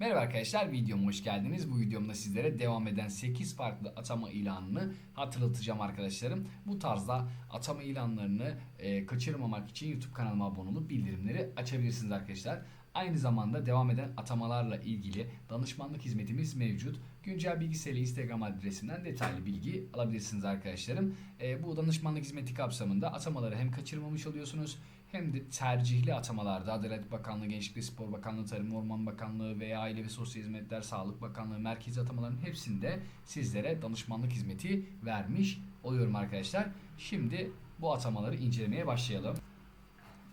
Merhaba arkadaşlar videoma hoş geldiniz. Bu videomda sizlere devam eden 8 farklı atama ilanını hatırlatacağım arkadaşlarım. Bu tarzda atama ilanlarını e, kaçırmamak için YouTube kanalıma abone olup bildirimleri açabilirsiniz arkadaşlar. Aynı zamanda devam eden atamalarla ilgili danışmanlık hizmetimiz mevcut. Güncel bilgisayarı Instagram adresinden detaylı bilgi alabilirsiniz arkadaşlarım. E, bu danışmanlık hizmeti kapsamında atamaları hem kaçırmamış oluyorsunuz hem de tercihli atamalarda Adalet Bakanlığı, Gençlik ve Spor Bakanlığı, Tarım Orman Bakanlığı veya Aile ve Sosyal Hizmetler, Sağlık Bakanlığı merkezi atamaların hepsinde sizlere danışmanlık hizmeti vermiş oluyorum arkadaşlar. Şimdi bu atamaları incelemeye başlayalım.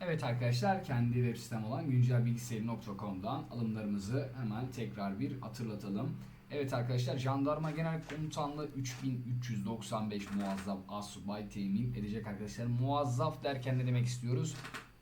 Evet arkadaşlar kendi web sitem olan güncelbilgisayarı.com'dan alımlarımızı hemen tekrar bir hatırlatalım. Evet arkadaşlar Jandarma Genel Komutanlığı 3395 muazzaf asubay temin edecek arkadaşlar. Muazzaf derken ne demek istiyoruz?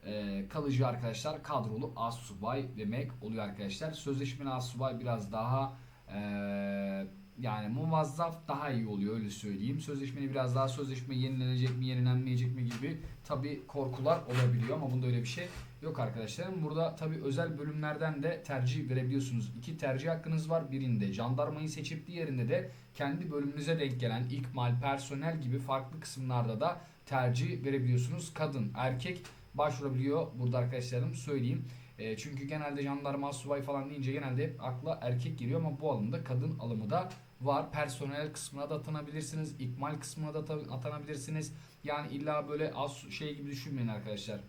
Ee, kalıcı arkadaşlar kadrolu asubay demek oluyor arkadaşlar. Sözleşmeli asubay biraz daha ee, yani muvazzaf daha iyi oluyor öyle söyleyeyim. Sözleşmeli biraz daha sözleşme yenilenecek mi yenilenmeyecek mi gibi tabi korkular olabiliyor ama bunda öyle bir şey yok arkadaşlarım. Burada tabi özel bölümlerden de tercih verebiliyorsunuz. İki tercih hakkınız var. Birinde jandarmayı seçip diğerinde de kendi bölümünüze denk gelen ikmal, personel gibi farklı kısımlarda da tercih verebiliyorsunuz. Kadın, erkek başvurabiliyor burada arkadaşlarım söyleyeyim. E, çünkü genelde jandarma, subay falan deyince genelde akla erkek geliyor ama bu alımda kadın alımı da var. Personel kısmına da atanabilirsiniz. ikmal kısmına da ata- atanabilirsiniz. Yani illa böyle az şey gibi düşünmeyin arkadaşlar.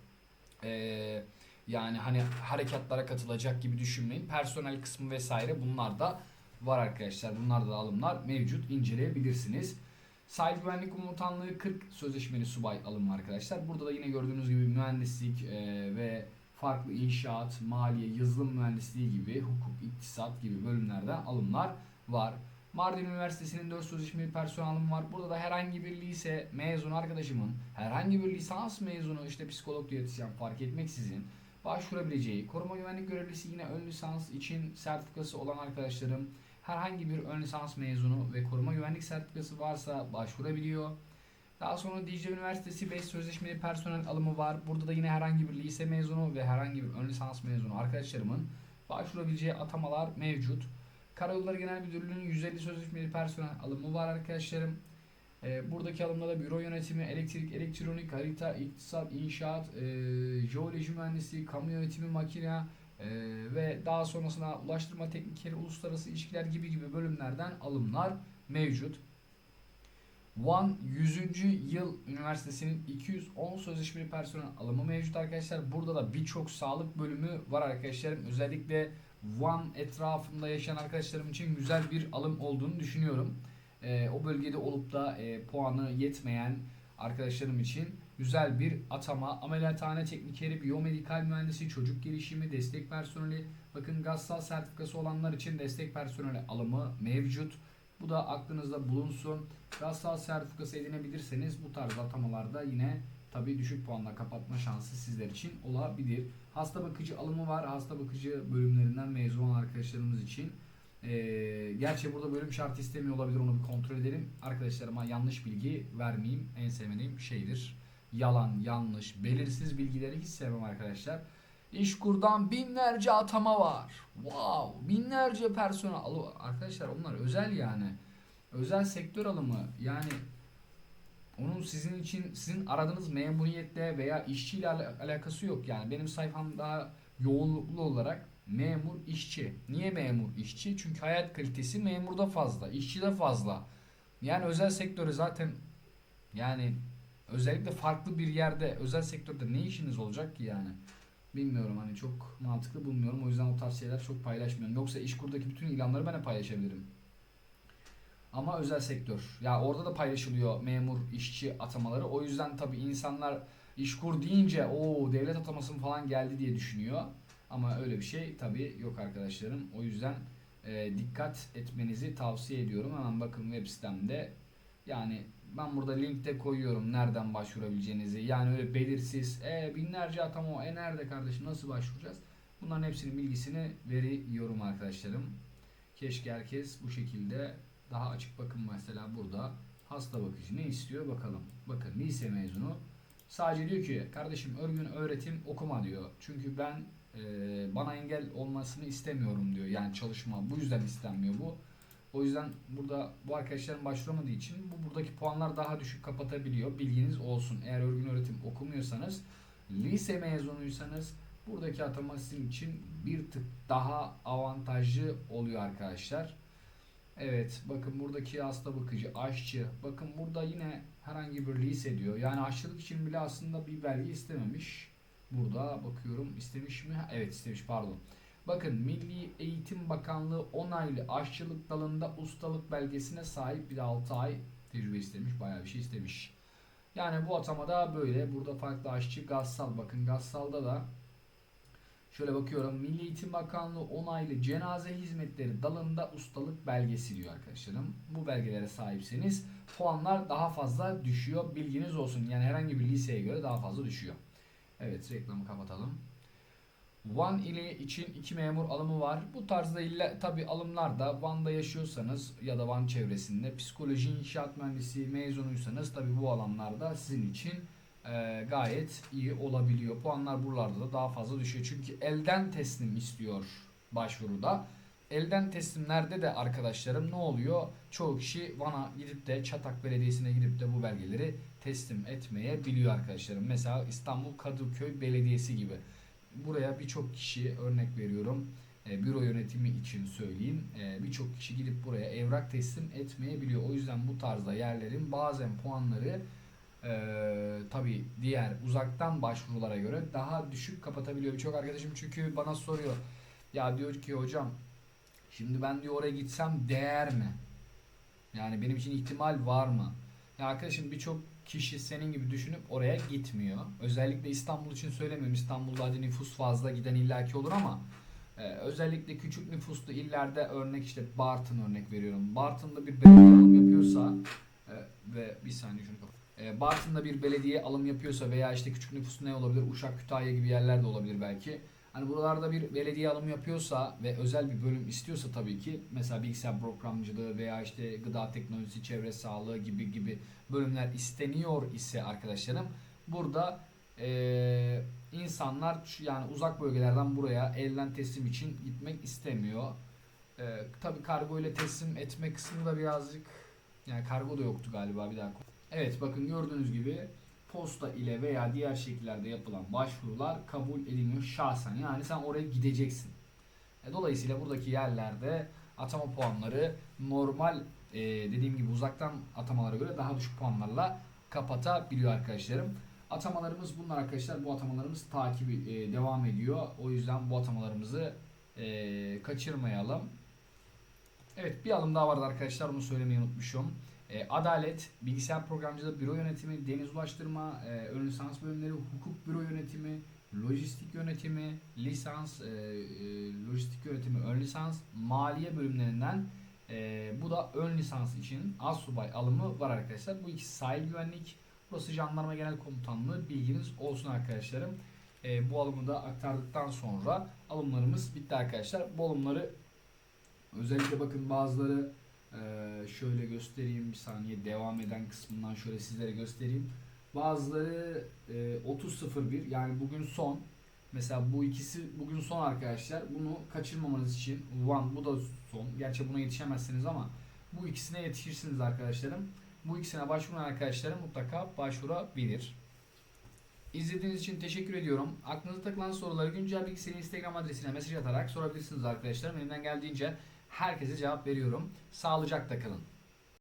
Ee, yani hani harekatlara katılacak gibi düşünmeyin. Personel kısmı vesaire bunlar da var arkadaşlar. Bunlar da alımlar mevcut. inceleyebilirsiniz. Sahil Güvenlik Komutanlığı 40 sözleşmeli subay alımı arkadaşlar. Burada da yine gördüğünüz gibi mühendislik e, ve farklı inşaat, maliye, yazılım mühendisliği gibi, hukuk, iktisat gibi bölümlerden alımlar var. Mardin Üniversitesi'nin 4 sözleşmeli personel alımı var. Burada da herhangi bir lise mezunu arkadaşımın, herhangi bir lisans mezunu işte psikolog diyetisyen fark etmeksizin başvurabileceği, koruma güvenlik görevlisi yine ön lisans için sertifikası olan arkadaşlarım herhangi bir ön lisans mezunu ve koruma güvenlik sertifikası varsa başvurabiliyor. Daha sonra Dicle Üniversitesi 5 sözleşmeli personel alımı var. Burada da yine herhangi bir lise mezunu ve herhangi bir ön lisans mezunu arkadaşlarımın başvurabileceği atamalar mevcut. Karayolları Genel Müdürlüğü'nün 150 sözleşmeli personel alımı var arkadaşlarım. Ee, buradaki alımda da büro yönetimi, elektrik, elektronik, harita, iktisat, inşaat, e, jeoloji mühendisliği, kamu yönetimi, makine e, ve daha sonrasında ulaştırma teknikleri, uluslararası ilişkiler gibi gibi bölümlerden alımlar mevcut. One 100. Yıl Üniversitesi'nin 210 sözleşmeli personel alımı mevcut arkadaşlar. Burada da birçok sağlık bölümü var arkadaşlarım. Özellikle Van etrafında yaşayan arkadaşlarım için güzel bir alım olduğunu düşünüyorum. Ee, o bölgede olup da e, puanı yetmeyen arkadaşlarım için güzel bir atama. Ameliyathane teknikeri, biyomedikal mühendisi, çocuk gelişimi, destek personeli. Bakın gazsal sertifikası olanlar için destek personeli alımı mevcut. Bu da aklınızda bulunsun. Gazsal sertifikası edinebilirseniz bu tarz atamalarda yine tabii düşük puanla kapatma şansı sizler için olabilir. Hasta bakıcı alımı var. Hasta bakıcı bölümlerinden mezun olan arkadaşlarımız için. Ee, gerçi burada bölüm şartı istemiyor olabilir onu bir kontrol edelim. Arkadaşlarıma yanlış bilgi vermeyeyim. En sevmediğim şeydir. Yalan, yanlış, belirsiz bilgileri hiç sevmem arkadaşlar. İşkur'dan binlerce atama var. Wow, binlerce personel. Arkadaşlar onlar özel yani. Özel sektör alımı. Yani onun sizin için sizin aradığınız memuriyetle veya işçiyle ala- alakası yok yani. Benim sayfam daha yoğunluklu olarak memur işçi. Niye memur işçi? Çünkü hayat kalitesi memurda fazla, işçide fazla. Yani özel sektörü zaten yani özellikle farklı bir yerde özel sektörde ne işiniz olacak ki yani? Bilmiyorum hani çok mantıklı bulmuyorum. O yüzden o tarz şeyler çok paylaşmıyorum. Yoksa işkurdaki bütün ilanları ben de paylaşabilirim. Ama özel sektör. Ya orada da paylaşılıyor memur, işçi atamaları. O yüzden tabii insanlar işkur deyince o devlet ataması falan geldi diye düşünüyor. Ama öyle bir şey tabii yok arkadaşlarım. O yüzden e, dikkat etmenizi tavsiye ediyorum. Hemen bakın web sitemde. Yani ben burada linkte koyuyorum nereden başvurabileceğinizi. Yani öyle belirsiz e, binlerce atama e nerede kardeşim nasıl başvuracağız? Bunların hepsinin bilgisini veriyorum arkadaşlarım. Keşke herkes bu şekilde daha açık bakın mesela burada hasta bakıcı ne istiyor bakalım. Bakın lise mezunu sadece diyor ki kardeşim örgün öğretim okuma diyor. Çünkü ben e, bana engel olmasını istemiyorum diyor. Yani çalışma bu yüzden istenmiyor bu. O yüzden burada bu arkadaşların başvuramadığı için bu buradaki puanlar daha düşük kapatabiliyor. Bilginiz olsun. Eğer örgün öğretim okumuyorsanız, lise mezunuysanız buradaki atama sizin için bir tık daha avantajlı oluyor arkadaşlar. Evet bakın buradaki hasta bakıcı, aşçı. Bakın burada yine herhangi bir lise diyor. Yani aşçılık için bile aslında bir belge istememiş. Burada bakıyorum istemiş mi? Evet istemiş pardon. Bakın Milli Eğitim Bakanlığı onaylı aşçılık dalında ustalık belgesine sahip bir de 6 ay tecrübe istemiş. Bayağı bir şey istemiş. Yani bu atamada böyle. Burada farklı aşçı Gassal. Bakın Gassal'da da şöyle bakıyorum. Milli Eğitim Bakanlığı onaylı cenaze hizmetleri dalında ustalık belgesi diyor arkadaşlarım. Bu belgelere sahipseniz puanlar daha fazla düşüyor. Bilginiz olsun. Yani herhangi bir liseye göre daha fazla düşüyor. Evet reklamı kapatalım. Van ili için iki memur alımı var. Bu tarzda illa tabi alımlar da Van'da yaşıyorsanız ya da Van çevresinde psikoloji inşaat mühendisi mezunuysanız tabi bu alanlarda sizin için e, gayet iyi olabiliyor. Puanlar buralarda da daha fazla düşüyor. Çünkü elden teslim istiyor başvuruda. Elden teslimlerde de arkadaşlarım ne oluyor? Çoğu kişi Van'a gidip de Çatak Belediyesi'ne gidip de bu belgeleri teslim etmeye biliyor arkadaşlarım. Mesela İstanbul Kadıköy Belediyesi gibi. Buraya birçok kişi örnek veriyorum e, büro yönetimi için söyleyeyim. E, birçok kişi gidip buraya evrak teslim etmeyebiliyor. O yüzden bu tarzda yerlerin bazen puanları e, tabi diğer uzaktan başvurulara göre daha düşük kapatabiliyor. Birçok arkadaşım çünkü bana soruyor. Ya diyor ki hocam şimdi ben diyor oraya gitsem değer mi? Yani benim için ihtimal var mı? Ya arkadaşım birçok kişi senin gibi düşünüp oraya gitmiyor. Özellikle İstanbul için söylemiyorum. İstanbul'da hadi nüfus fazla giden illaki olur ama e, özellikle küçük nüfuslu illerde örnek işte Bartın örnek veriyorum. Bartın'da bir belediye alım yapıyorsa e, ve bir saniye şunu. E, Bartın'da bir belediye alım yapıyorsa veya işte küçük nüfuslu ne olabilir? Uşak, Kütahya gibi yerler de olabilir belki. Hani buralarda bir belediye alım yapıyorsa ve özel bir bölüm istiyorsa tabii ki mesela bilgisayar programcılığı veya işte gıda teknolojisi, çevre sağlığı gibi gibi bölümler isteniyor ise arkadaşlarım burada eee, insanlar yani uzak bölgelerden buraya elden teslim için gitmek istemiyor. Eee tabii kargo ile teslim etme kısmı da birazcık yani kargo da yoktu galiba bir dakika. Evet bakın gördüğünüz gibi posta ile veya diğer şekillerde yapılan başvurular kabul edilmiyor şahsen. Yani sen oraya gideceksin. E, Dolayısıyla buradaki yerlerde atama puanları normal e, dediğim gibi uzaktan atamalara göre daha düşük puanlarla kapatabiliyor arkadaşlarım. Atamalarımız bunlar arkadaşlar. Bu atamalarımız takibi e, devam ediyor. O yüzden bu atamalarımızı kaçırmayalım. Evet bir alım daha vardı arkadaşlar. Onu söylemeyi unutmuşum. E, Adalet, bilgisayar programcılığı, büro yönetimi, deniz ulaştırma, e, ön lisans bölümleri, hukuk büro yönetimi, lojistik yönetimi, lisans, e, e, lojistik yönetimi, ön lisans, maliye bölümlerinden e, bu da ön lisans için az subay alımı var arkadaşlar. Bu ikisi sahil güvenlik, burası jandarma genel komutanlığı bilginiz olsun arkadaşlarım. E, bu alımı da aktardıktan sonra alımlarımız bitti arkadaşlar. Bu alımları özellikle bakın bazıları ee, şöyle göstereyim bir saniye devam eden kısmından şöyle sizlere göstereyim. Bazıları e, 30.01 yani bugün son. Mesela bu ikisi bugün son arkadaşlar. Bunu kaçırmamanız için One bu da son. Gerçi buna yetişemezsiniz ama bu ikisine yetişirsiniz arkadaşlarım. Bu ikisine başvuran arkadaşlarım mutlaka başvurabilir. İzlediğiniz için teşekkür ediyorum. Aklınıza takılan soruları güncel bilgisayarın Instagram adresine mesaj atarak sorabilirsiniz arkadaşlarım. Elimden geldiğince herkese cevap veriyorum. Sağlıcakla kalın.